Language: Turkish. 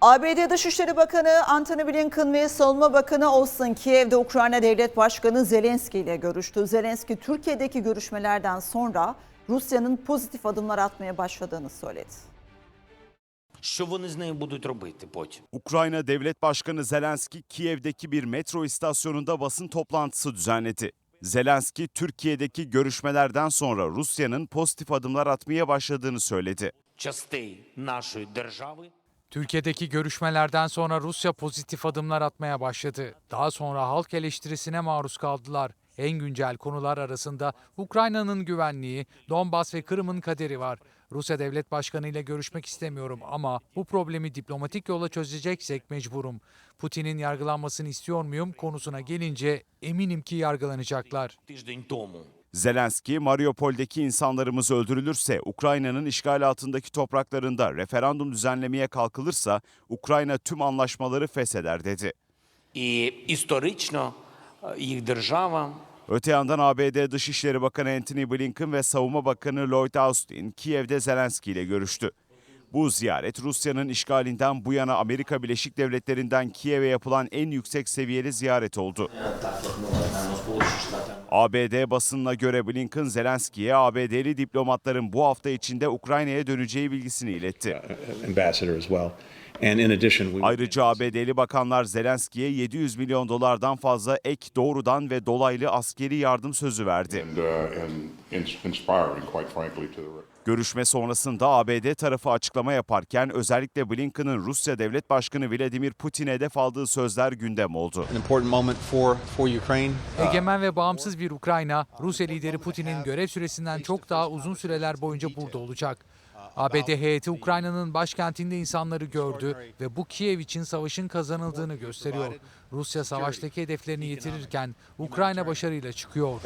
ABD Dışişleri Bakanı Antony Blinken ve Savunma Bakanı Austin Kiev'de Ukrayna Devlet Başkanı Zelenski ile görüştü. Zelenski Türkiye'deki görüşmelerden sonra Rusya'nın pozitif adımlar atmaya başladığını söyledi. Що вони з нею будуть робити потім? Ukrayna Devlet Başkanı Zelenski Kiev'deki bir metro istasyonunda basın toplantısı düzenledi. Zelenski, Türkiye'deki görüşmelerden sonra Rusya'nın pozitif adımlar atmaya başladığını söyledi. Частей нашої держави Türkiye'deki görüşmelerden sonra Rusya pozitif adımlar atmaya başladı. Daha sonra halk eleştirisine maruz kaldılar. En güncel konular arasında Ukrayna'nın güvenliği, Donbas ve Kırım'ın kaderi var. Rusya Devlet Başkanı ile görüşmek istemiyorum ama bu problemi diplomatik yolla çözeceksek mecburum. Putin'in yargılanmasını istiyor muyum konusuna gelince eminim ki yargılanacaklar. Zelenski, Mariupol'deki insanlarımız öldürülürse, Ukrayna'nın işgal altındaki topraklarında referandum düzenlemeye kalkılırsa Ukrayna tüm anlaşmaları fesheder dedi. Öte yandan ABD Dışişleri Bakanı Antony Blinken ve Savunma Bakanı Lloyd Austin Kiev'de Zelenski ile görüştü. Bu ziyaret Rusya'nın işgalinden bu yana Amerika Birleşik Devletleri'nden Kiev'e yapılan en yüksek seviyeli ziyaret oldu. ABD basınına göre Blinken Zelenski'ye ABD'li diplomatların bu hafta içinde Ukrayna'ya döneceği bilgisini iletti. Ayrıca ABD'li bakanlar Zelenski'ye 700 milyon dolardan fazla ek doğrudan ve dolaylı askeri yardım sözü verdi. and, uh, and ins- inspiring, quite frankly, to the Görüşme sonrasında ABD tarafı açıklama yaparken özellikle Blinken'ın Rusya Devlet Başkanı Vladimir Putin'e hedef aldığı sözler gündem oldu. Egemen ve bağımsız bir Ukrayna, Rusya lideri Putin'in görev süresinden çok daha uzun süreler boyunca burada olacak. ABD heyeti Ukrayna'nın başkentinde insanları gördü ve bu Kiev için savaşın kazanıldığını gösteriyor. Rusya savaştaki hedeflerini yitirirken Ukrayna başarıyla çıkıyor.